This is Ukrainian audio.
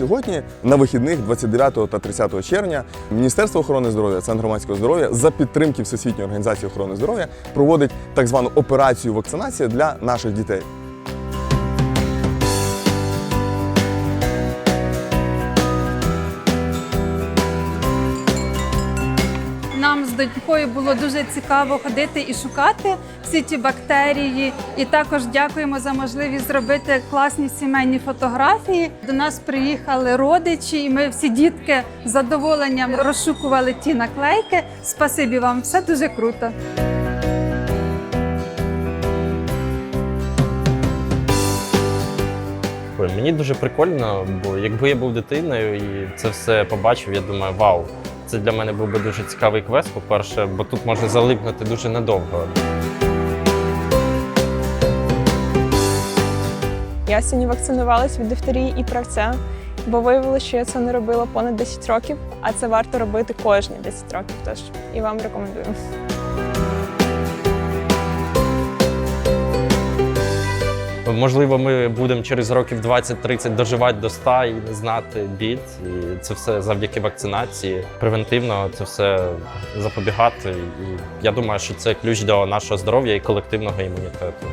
сьогодні, на вихідних 29 та 30 червня, Міністерство охорони здоров'я, Центр громадського здоров'я за підтримки Всесвітньої організації охорони здоров'я проводить так звану операцію вакцинації для наших дітей. Нам з донькою було дуже цікаво ходити і шукати всі ті бактерії. І також дякуємо за можливість зробити класні сімейні фотографії. До нас приїхали родичі, і ми всі дітки з задоволенням розшукували ті наклейки. Спасибі вам, все дуже круто. Мені дуже прикольно, бо якби я був дитиною і це все побачив, я думаю, вау, це для мене був би дуже цікавий квест, по-перше, бо тут може залипнути дуже надовго. Я сьогодні вакцинувалась від дифтерії і правця, бо виявилося, що я це не робила понад 10 років, а це варто робити кожні 10 років. Тож і вам рекомендую. Можливо, ми будемо через років 20-30 доживати до 100 і не знати бід. І це все завдяки вакцинації. Превентивно це все запобігати. І я думаю, що це ключ до нашого здоров'я і колективного імунітету.